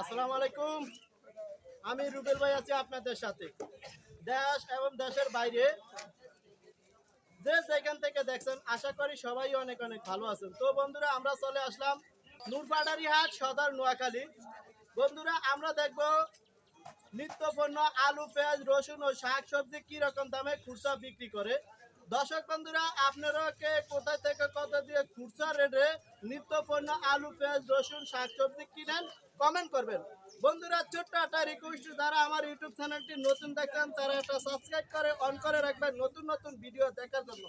আসসালামু আলাইকুম। আমি রুবেল ভাই আছি আপনাদের সাথে। দেশ এবং দেশের বাইরে যে যেখান থেকে দেখছেন, আশা করি সবাই অনেক অনেক ভালো আছেন। তো বন্ধুরা, আমরা চলে আসলাম নূরপাটারি হাট, সদর নোয়াখালী। বন্ধুরা, আমরা দেখব নিত্যপণ্য, আলু, পেঁয়াজ, রসুন ও শাক সবজি কি রকম দামে খুচরা বিক্রি করে। দর্শক বন্ধুরা আপনারা কে কোথায় থেকে কত দিয়ে খুচরা রেটে নিত্যপণ্য আলু পেঁয়াজ রসুন শাকসবজি কিনেন কমেন্ট করবেন। বন্ধুরা ছোট্ট একটা রিকোয়েস্ট যারা আমার ইউটিউব চ্যানেলটি নতুন দেখেন তারা একটা সাবস্ক্রাইব করে অন করে রাখবেন নতুন নতুন ভিডিও দেখার জন্য।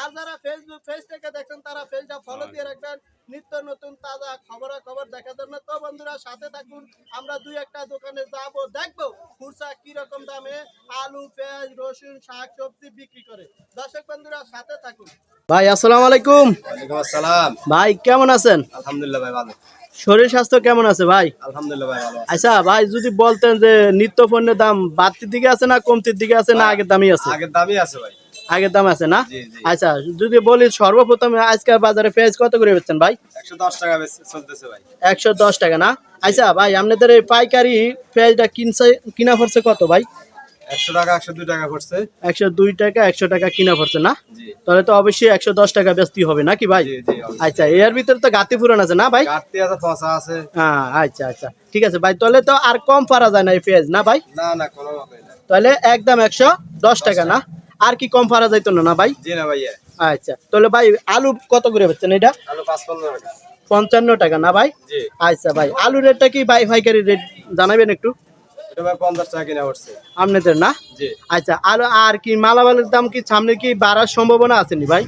আর যারা ফেসবুক পেজ থেকে দেখেন তারা পেজটা ফলো দিয়ে রাখবেন। নিত্য নতুন তাজা খবরা খবর দেখার জন্য তো বন্ধুরা সাথে থাকুন। আমরা দুই একটা দোকানে যাব দেখব খুচরা কি রকম দামে আলু পেঁয়াজ রসুন শাক সবজি বিক্রি করে। দর্শক বন্ধুরা সাথে থাকুন। ভাই আসসালামু আলাইকুম। ওয়ালাইকুম আসসালাম। ভাই কেমন আছেন? আলহামদুলিল্লাহ ভাই ভালো। শরীর স্বাস্থ্য কেমন আছে ভাই? আলহামদুলিল্লাহ ভাই ভালো আচ্ছা ভাই যদি বলতেন যে নিত্য পণ্যের দাম বাড়তির দিকে আছে না কমতির দিকে আছে না আগের দামই আছে? আগের দামই আছে ভাই। আগের দাম আছে না? আচ্ছা যদি বলি সর্বপ্রথম আজকের বাজারে পেঁয়াজ কত করে বেচছেন ভাই? একশো দশ টাকা না? আচ্ছা ভাই আপনাদের এই পাইকারি পেঁয়াজটা কিনছে কিনা পড়ছে কত ভাই? একশো টাকা একশো দুই টাকা পড়ছে। একশো দুই টাকা একশো টাকা কিনা পড়ছে না? তাহলে তো অবশ্যই একশো দশ টাকা হবে নাকি ভাই? আচ্ছা এর ভিতরে তো গাতি পুরান আছে না ভাই? কাটতে আছে ফসা আছে। হ্যাঁ আচ্ছা আচ্ছা ঠিক আছে ভাই তাহলে তো আর কম পারা যায় না এই পেঁয়াজ না ভাই? না না কোনো তাহলে একদম একশো দশ টাকা না? আর কি কম পারা যাইতো না না ভাই? জি না ভাইয়া। আচ্ছা তাহলে ভাই আলু কত করে বেচছেন এটা? আলু টাকা। পঞ্চান্ন টাকা না ভাই? আচ্ছা ভাই আলু রেটটা কি ভাই ভাইকারি রেট জানাবেন একটু? আপনাদের না? আচ্ছা আলু আর কি মালামালের দাম কি সামনে কি বাড়ার সম্ভাবনা আছে নি ভাই?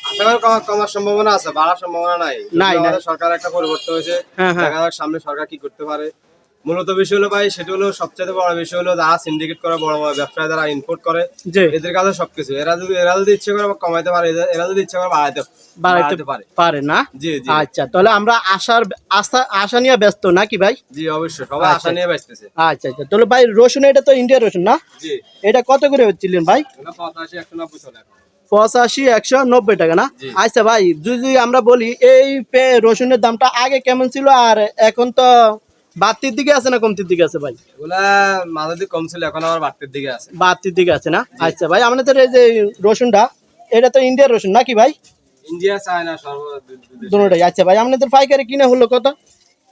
আশা কমার সম্ভাবনা আছে বাড়ার সম্ভাবনা নাই। নাই, সরকার একটা পরিবর্তন হয়েছে। হ্যাঁ, হ্যাঁ। সামনে সরকার কি করতে পারে। মূলত বিষয় হলো ভাই সেটা হলো সবচেয়ে বড় বিষয় হলো যারা সিন্ডিকেট করে বড় বড় ব্যবসায়ী যারা ইম্পোর্ট করে এদের কাছে সবকিছু। এরা যদি এরা যদি ইচ্ছে করে কমাইতে পারে এরা- যদি ইচ্ছে করে বাড়াইতে বাড়াইতে পারে। পারে না? জি জি। আচ্ছা তাহলে আমরা আশার আশা আশা নিয়ে ব্যস্ত নাকি ভাই? জি অবশ্যই। সবাই আচ্ছা। আশা নিয়ে বাঁচতেছে আচ্ছা আচ্ছা। তাহলে ভাই রসুন এটা তো ইন্ডিয়ার রসুন না? জি। এটা কত করে হচ্ছিলেন ভাই? পঁচাশি একশো নব্বই চলে পঁচাশি একশো নব্বই টাকা না? আচ্ছা ভাই যদি আমরা বলি এই পে- রসুনের দামটা আগে কেমন ছিল? আর এখন তো বাড়তির দিকে আছে না কমতির দিকে আছে ভাই? এগুলা মাঝে দিকে কম ছিল এখন আবার বাড়তির দিকে আছে। বাড়তির দিকে আছে না? আচ্ছা ভাই আমাদের এই যে রসুনটা এটা তো ইন্ডিয়ার রসুন নাকি ভাই? ইন্ডিয়া চায়না সর্ব দুটোটাই আচ্ছা ভাই আপনাদের পাইকারি কিনে হলো কত?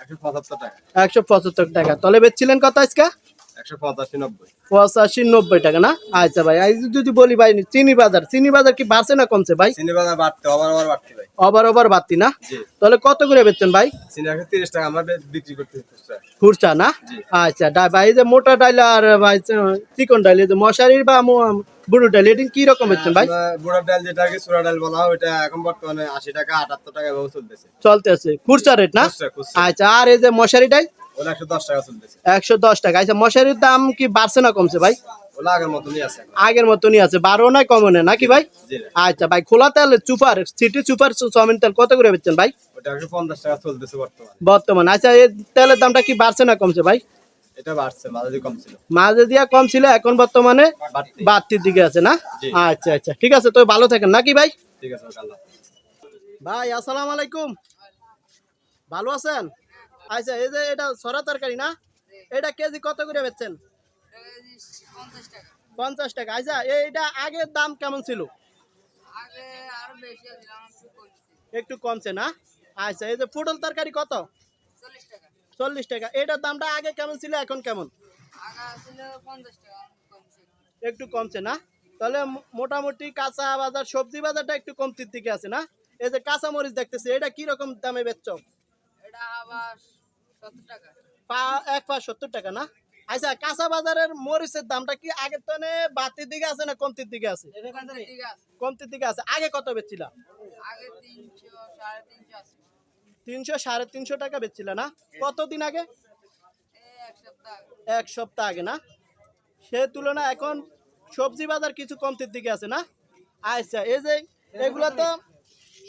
একশো পঁচাত্তর টাকা। একশো পঁচাত্তর টাকা। তাহলে বেচছিলেন কত আজকে? পঁচাশি নব্বই। টাকা না? আচ্ছা ভাই যদি বলি ভাই চিনি বাজার চিনি বাজার কি বাড়ছে না কমছে ভাই? চিনি বাজার বাড়তে আবার আবার বাড়তে ভাই। ওভার ওভার বাড়তি না? তাহলে কত করে বেচছেন ভাই? চিনি একশো তিরিশ টাকা আমরা বিক্রি করতে খুরচা না? আচ্ছা ভাই যে মোটা ডাইল আর ভাই চিকন ডাইল এই যে মশারির বা বুড়ো এটা কি রকম বেচছেন ভাই? বুড়ার ডাল যেটাকে চূড়া ডাল বলা হয় ওটা এখন বর্তমানে আশি টাকা আটাত্তর টাকা এভাবে চলতেছে। চলতেছে। খুরচা রেট না? আচ্ছা আর এই যে মশারি একশো দশ টাকা আচ্ছা মশারির দাম কি বাড়ছে না কমছে ভাই? আগের মতনই আছে বারো না কমে না নাকি ভাই? আচ্ছা ভাই খোলা তেল চুপার সিটি চুপার চাউমিন তেল কত করে বেচছেন ভাই? বর্তমানে। বর্তমান। আচ্ছা এই তেলের দামটা কি বাড়ছে না কমছে ভাই? এটা বাড়ছে মাঝে কম ছিল মাঝে দিয়া কম ছিল এখন বর্তমানে বাড়তির দিকে আছে না? আচ্ছা আচ্ছা ঠিক আছে তো ভালো থাকেন নাকি ভাই? ঠিক আছে ভাই আসসালামু আলাইকুম। ভালো আছেন? আচ্ছা এই যে এটা সরা তরকারি না? এটা কেজি কত করে বেচছেন? পঞ্চাশ টাকা। আচ্ছা এইটা আগের দাম কেমন ছিল? একটু কমছে না? আচ্ছা এই যে পটল তরকারি কত? চল্লিশ টাকা। এটার দামটা আগে কেমন ছিল, এখন কেমন? একটু কমছে না? তাহলে মোটামুটি কাঁচা বাজার, সবজি বাজারটা একটু কমতির দিকে আছে না? এই যে কাঁচা মরিচ দেখতেছি, এটা কি রকম দামে বেচছ? এক পা সত্তর টাকা না? আচ্ছা কাঁচা বাজারের মরিচের দামটা কি আগের তো বাতির দিকে আছে না কমতির দিকে আছে? কমতির দিকে আছে। আগে কত বেচছিল? তিনশো সাড়ে তিনশো টাকা বেচছিল না? কতদিন আগে? এক সপ্তাহ আগে। না? সে তুলনা এখন সবজি বাজার কিছু কমতির দিকে আছে না? আচ্ছা এই যে এগুলা তো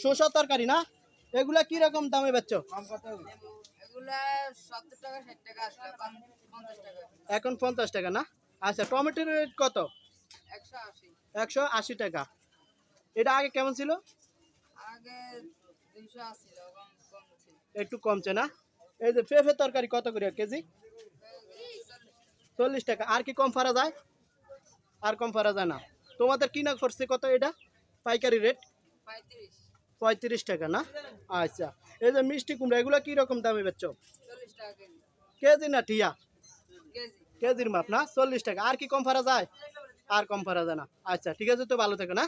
শসা তরকারি না? এগুলা কি রকম দামে বেচছ? এখন পঞ্চাশ টাকা না? আচ্ছা টমেটোর রেট কত? একশো আশি। টাকা। এটা আগে কেমন ছিল? একটু কমছে না? এই যে পেঁপে তরকারি কত করে কেজি? চল্লিশ টাকা। আর কি কম ফারা যায়? আর কম ফারা যায় না। তোমাদের কিনা করছে কত এটা? পাইকারি রেট? পঁয়ত্রিশ। পঁয়ত্রিশ টাকা না? আচ্ছা। এই যে মিষ্টি কুমড়া, এগুলো কি রকম দামে কেজি কেজি না টিয়া? কেজির মাপ না? চল্লিশ টাকা। আর কি কম ফারা যায়? আর কম ফারা যায় না। আচ্ছা ঠিক আছে তো, ভালো থাকে না।